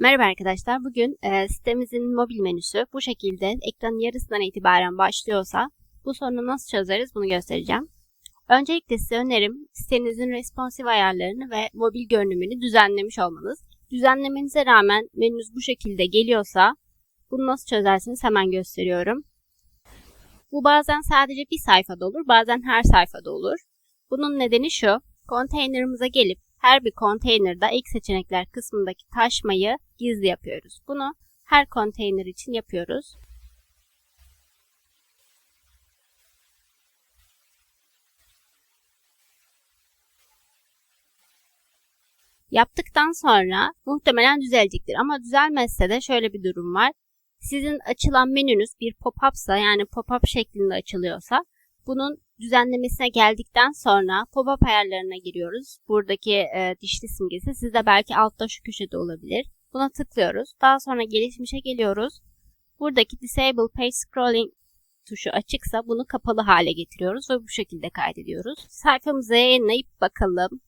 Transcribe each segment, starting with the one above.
Merhaba arkadaşlar. Bugün e, sitemizin mobil menüsü bu şekilde ekranın yarısından itibaren başlıyorsa bu sorunu nasıl çözeriz bunu göstereceğim. Öncelikle size önerim sitenizin responsive ayarlarını ve mobil görünümünü düzenlemiş olmanız. Düzenlemenize rağmen menünüz bu şekilde geliyorsa bunu nasıl çözersiniz hemen gösteriyorum. Bu bazen sadece bir sayfada olur, bazen her sayfada olur. Bunun nedeni şu, konteynerımıza gelip her bir konteynerda ilk seçenekler kısmındaki taşmayı gizli yapıyoruz. Bunu her konteyner için yapıyoruz. Yaptıktan sonra muhtemelen düzelecektir ama düzelmezse de şöyle bir durum var. Sizin açılan menünüz bir pop-up'sa yani pop-up şeklinde açılıyorsa bunun düzenlemesine geldikten sonra pop-up ayarlarına giriyoruz. Buradaki e, dişli simgesi sizde belki altta şu köşede olabilir. Buna tıklıyoruz. Daha sonra gelişmişe geliyoruz. Buradaki Disable Page Scrolling tuşu açıksa bunu kapalı hale getiriyoruz ve bu şekilde kaydediyoruz. Sayfamıza yayınlayıp bakalım.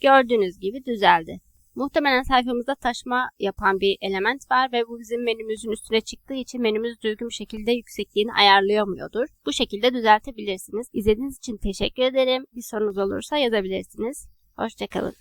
Gördüğünüz gibi düzeldi. Muhtemelen sayfamızda taşma yapan bir element var ve bu bizim menümüzün üstüne çıktığı için menümüz düzgün şekilde yüksekliğini ayarlayamıyordur. Bu şekilde düzeltebilirsiniz. İzlediğiniz için teşekkür ederim. Bir sorunuz olursa yazabilirsiniz. Hoşçakalın.